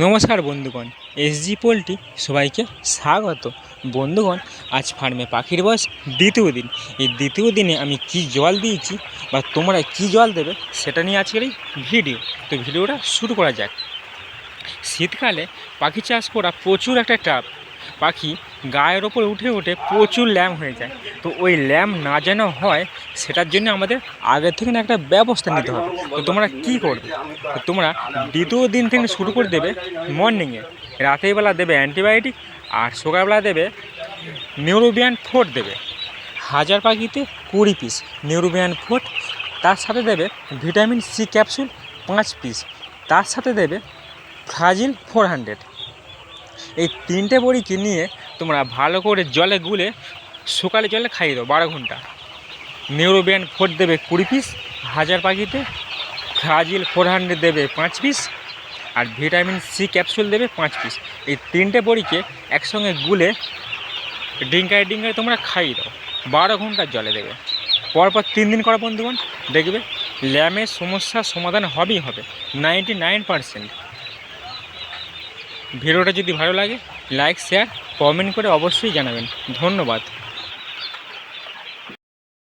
নমস্কার বন্ধুগণ, SG poultry সবাইকে স্বাগত। বন্ধুগণ, আজ ফার্মে পাখির বয়স দ্বিতীয় দিন। এই দ্বিতীয় দিনে আমি কি জল দিয়েছি বা তোমরা কি জল দেবে সেটা নিয়ে আজকের এই ভিডিও। তো ভিডিওটা শুরু করা যাক। শীতকালে পাখি চাষ করা প্রচুর একটা টাপ পাখি গায়ের ওপর উঠে উঠে প্রচুর ল্যাম হয়ে যায়। তো ওই ল্যাম না যেন হয়, সেটার জন্য আমাদের আগে থেকে না একটা ব্যবস্থা নিতে হবে। তো তোমরা কি করবে? তোমরা দ্বিতীয় দিন থেকে শুরু করে দেবে মর্নিংয়ে বেলা দেবে অ্যান্টিবায়োটিক আর সকালবেলা দেবে নিউরোবিয়ান ফোর্ট দেবে। হাজার পাখিতে কুড়ি পিস নিউরোবিয়ান ফোর্ট তার সাথে দেবে ভিটামিন সি ক্যাপসুল পাঁচ পিস তার সাথে দেবে ফ্রাজিল ফোর হান্ড্রেড এই তিনটে বড়িকে নিয়ে তোমরা ভালো করে জলে গুলে সকালে জলে খাইয়ে দাও বারো ঘণ্টা। নিউরোবিয়ান ফোর দেবে কুড়ি পিস হাজার পাখিতে। ফ্রাজিল ফোর হান্ড্রেড দেবে পাঁচ পিস আর ভিটামিন সি ক্যাপসুল দেবে পাঁচ পিস এই তিনটে বড়িকে একসঙ্গে গুলে ডিঙ্কায় ডিঙ্কায় তোমরা খাইয়ে দাও। বারো ঘণ্টার জলে দেবে। পরপর তিন দিন করা বন্ধুগণ। দেখবে ল্যামের সমস্যার সমাধান হবেই হবে। নাইনটি নাইন পারসেন্ট ভিডিওটা যদি ভালো লাগে লাইক শেয়ার কমেন্ট করে অবশ্যই জানাবেন। ধন্যবাদ।